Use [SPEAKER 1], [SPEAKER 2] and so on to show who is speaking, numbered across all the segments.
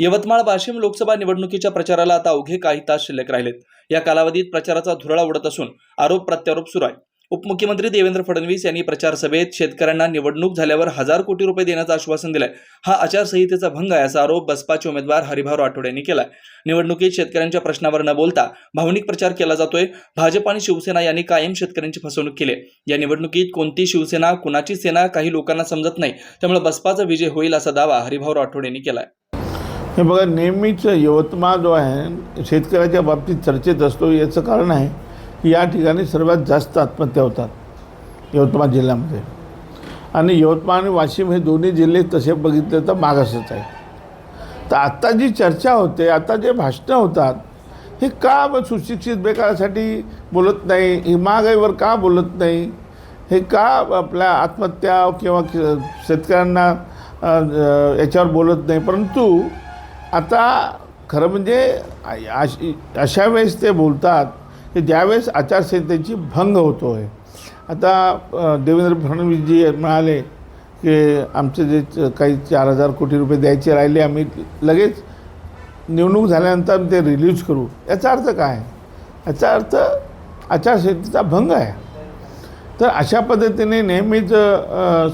[SPEAKER 1] यवतमाळ वाशिम लोकसभा निवडणुकीच्या प्रचाराला आता अवघे काही तास शिल्लक राहिलेत. या कालावधीत प्रचाराचा धुरळा उडत असून आरोप प्रत्यारोप सुरू आहे. उपमुख्यमंत्री देवेंद्र फडणवीस यांनी प्रचार सभेत शेतकऱ्यांना निवडणूक झाल्यावर हजार कोटी रुपये देण्याचं आश्वासन दिलंय. हा आचारसंहितेचा भंग आहे असा आरोप बसपाचे उमेदवार हरिभाऊ राठोड यांनी केलाय. निवडणुकीत शेतकऱ्यांच्या प्रश्नावर न बोलता भावनिक प्रचार केला जातोय. भाजप आणि शिवसेना यांनी कायम शेतकऱ्यांची फसवणूक केली आहे. या निवडणुकीत कोणती शिवसेना कुणाची सेना काही लोकांना समजत नाही. त्यामुळे बसपाचा विजय होईल असा दावा हरिभाऊ राठोड यांनी केलाय.
[SPEAKER 2] हे बघा नेहमीच यवतमाळ जो आहे शेतकऱ्याच्या बाबतीत चर्चेत असतो याचं कारण आहे की या ठिकाणी सर्वात जास्त आत्महत्या होतात यवतमाळ जिल्ह्यामध्ये. आणि यवतमाळ आणि वाशिम हे दोन्ही जिल्हे तसे बघितले तर मागासच आहे तर आत्ता जी चर्चा होते आता जे भाषणं होतात हे का सुशिक्षित बेकारासाठी बोलत नाही? ही महागाईवर का बोलत नाही? हे का आपल्या आत्महत्या किंवा शेतकऱ्यांना याच्यावर बोलत नाही? परंतु आता खरं म्हणजे अश- अशा वेळेस ते बोलतात की ज्यावेळेस आचारसंहितेची भंग होतो आहे आता देवेंद्र फडणवीसजी म्हणाले की आमचे जे च- काही चार हजार कोटी रुपये द्यायचे राहिले आम्ही लगेच निवडणूक झाल्यानंतर ते रिलीज करू. याचा अर्थ काय? याचा अर्थ आचारसंहितेचा भंग आहे. तर अशा पद्धतीने नेहमीच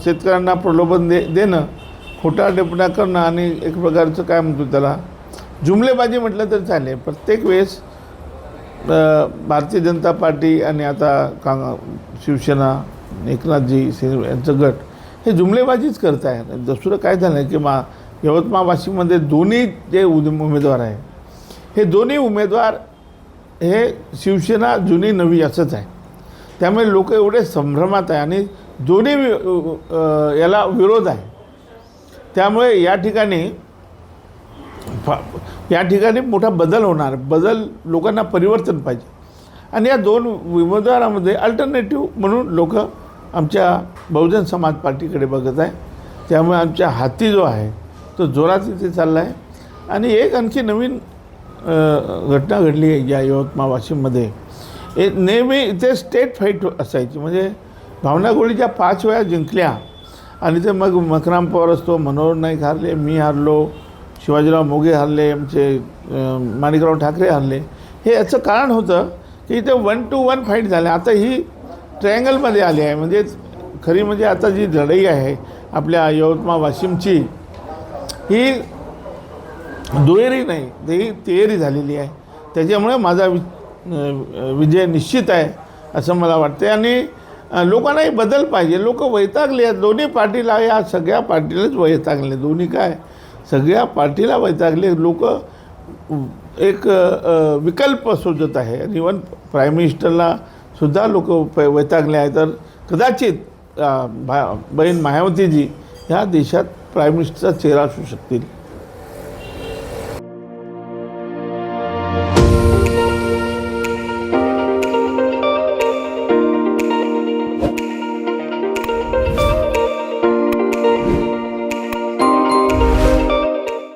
[SPEAKER 2] शेतकऱ्यांना प्रलोभन दे देणं खोटा टिप्पण्या करणं आणि एक प्रकारचं काय म्हणतो त्याला? जुमलेबाजी म्हटलं तर चालेल. प्रत्येक वेळेस भारतीय जनता पार्टी आणि आता का शिवसेना एकनाथजी शिंदे यांचं गट हे जुमलेबाजीच करत आहे दुसरं काय झालं आहे की मा यवतमाळ वाशिममध्ये दोन्ही जे उद- उमेदवार आहे हे दोन्ही उमेदवार हे शिवसेना जुनी नवी असंच आहे. त्यामुळे लोक एवढे संभ्रमात आहे आणि दोन्ही वि- याला विरोध आहे. त्यामुळे या ठिकाणी फा- या ठिकाणी मोठा बदल होणार. बदल लोकांना परिवर्तन पाहिजे. आणि या दोन उमेदवारामध्ये अल्टरनेटिव्ह म्हणून लोक आमच्या बहुजन समाज पार्टीकडे बघत आहे. त्यामुळे आमच्या हाती जो आहे तो जोरात इथे चालला आहे आणि एक आणखी नवीन घटना घडली आहे या यवतमाळ वाशिममध्ये नेहमी इथे स्टेट फाईट असायची. म्हणजे भावना गोळी ज्या पाच वेळा जिंकल्या. आणि ते मग मकराम पवार असतो मनोहर नाईक हारले मी हारलो शिवाजीराव मोगे हरले आमचे माणिकराव ठाकरे हरले. हे याचं कारण होतं की इथे वन टू वन फाईट झाल्या. आता ही ट्रायंगलमध्ये आली आहे. म्हणजे खरी म्हणजे आता जी लढाई आहे आपल्या यवतमाळ वाशिमची ही दुहेरी नाही तर ही तिहेरी झालेली आहे. त्याच्यामुळे माझा वि विजय निश्चित आहे असं मला वाटते आणि लोकांनाही बदल पाहिजे. लोक वैतागले आहेत. दोन्ही पार्टीला या सगळ्या पार्टीलाच वैतागले दोन्ही काय? सगळ्या पार्टीला वैतागले. लोक एक विकल्प शोधत आहे. आणि इवन प्राईम मिनिस्टरला सुद्धा लोक वैतागले आहे तर कदाचित भा बहीण मायावतीजी ह्या देशात प्राईम मिनिस्टरचा चेहरा असू शकतील.